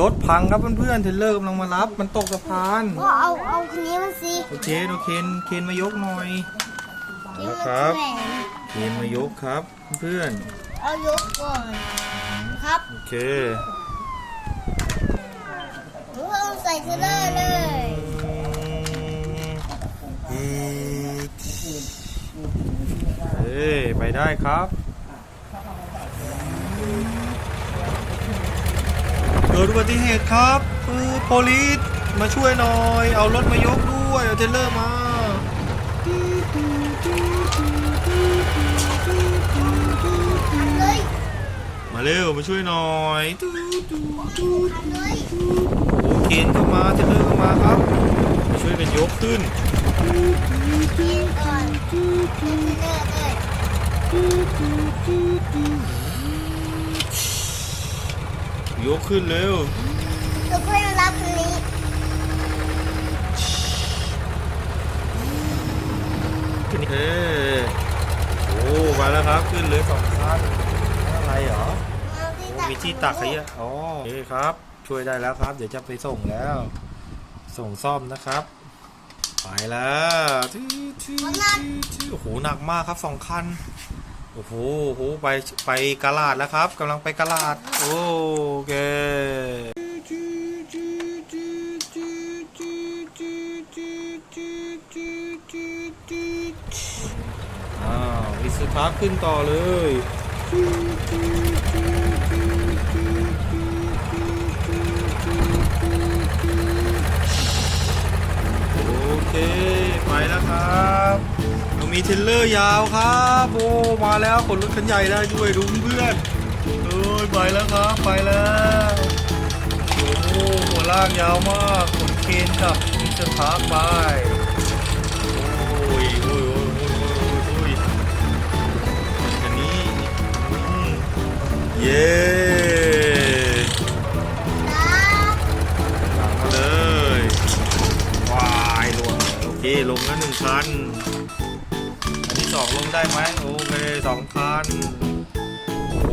รถพังครับเพื่อนๆเทรลเลอร์กำลังมารับ มันตกสะพานก็เอาเอาคนนี้มันสิโอเคโอเคนเคนมายกหน่อยนี่มันครับแหวนเคนมายกครับเพื่อนเอายกก่อนครับโอเคหนูเอาใส่เทรลเลอร์เลยเอ้ยไปได้ครับเกิ ดอุบัติเหตุครับคือโพลิสมาช่วยหน่อย เอารถมายกด้วยเอาเทรลเลอร์มาทำเลยมาเร็วมาช่วยหน่อยตู้ตู้ตู้ทำเลยโอเคนก็มาเทรลเลอร์ก็มาครับมาช่วยกันยกขึ้นกิน ก่อนเทรลเลอร์เลยยกขึ้นเร็วทุกคนรับคนนี้เฮ้โอ้มาแล้วครับขึ้นเลยสองคันอะไรเหรอเอาที่โอ้มีที่ตักขยะอ๋อโอเคครับ ช่วยได้แล้วครับ เดี๋ยวจะไปส่งแล้ว ส่งซ่อมนะครับ ไปแล้วที่ที่ที่โอ้โหหนักมากครับสองคัน โอ้โหโอ้โหไปไปกาลาดแล้วครับกำลังไปกาลาด โอเคอ้าววิสุท้าขึ้นต่อเลย มีเทรลเลอร์ยาวครับโอ้มาแล้วขนรถคันใหญ่ได้ด้วยดูเพื่อนเอ้ยไปแล้วครับไปแล้วโอ้โหหัวลากยาวมากขนเคนกับมิสเตอร์พาร์คไปโอ้ยโอ้ยโอ้ยโอ้ยโอ้ยโอ้ยอันนี้เย้นะตามมาเลยวายลงโอเคลงแล้วหนึ่งคันอัน สองลงได้ไหมโอเคสองคันโอ้โห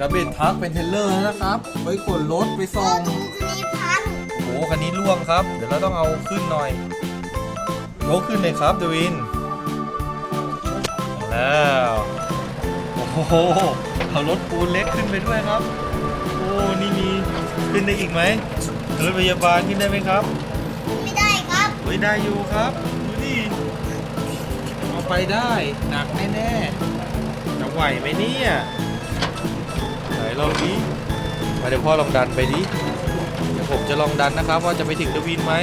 กระเบ็ดทักเป็นเทรลเลอร์แล้วนะครับไว้ขนรถไปโอ้ส่งดูคนนี้พันโอ้โหคันนี้ล่วงครับ เดี๋ยวเราต้องเอาขึ้นหน่อยยกขึ้นเลยครับเดวินเอาแล้วโอ้โหเอารถปูนเล็กขึ้นไปด้วยครับ โอ้นี่มีขึ้นได้อีกไหมรถพยาบาลขึ้นได้ไหมครับ ไม่ได้ครับเฮ้ยได้อยู่ครับดูดิเอา ไปได้หนักแน่ๆจะไหวไหมเนี่ยไหนลองดิมาเดี๋ยวพ่อลองดันไปดิเดี๋ยวผมจะลองดันนะครับ ว่าจะไปถึงเดวินไหม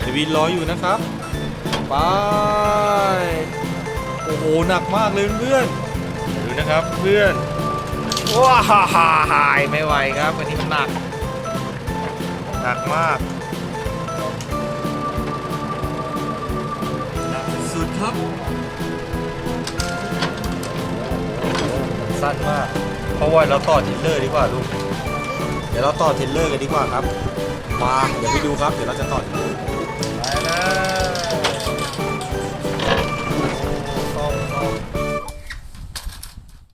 เดวินรออยู่นะครับไปโอ้โหหนักมากเลยเพื่อนดูนะครับเพื่อนว้าฮ่าฮ่าหายไม่ไหวครับอันนี้มันหนักหนักมาก ครับ สั้นมาก เพราะว่าเราต่อเทรลเลอร์ดีกว่าลูก เดี๋ยวเราต่อเทรลเลอร์กันดีกว่าครับ มา เดี๋ยวไปดูครับ เดี๋ยวเราจะต่อทิลเลอร์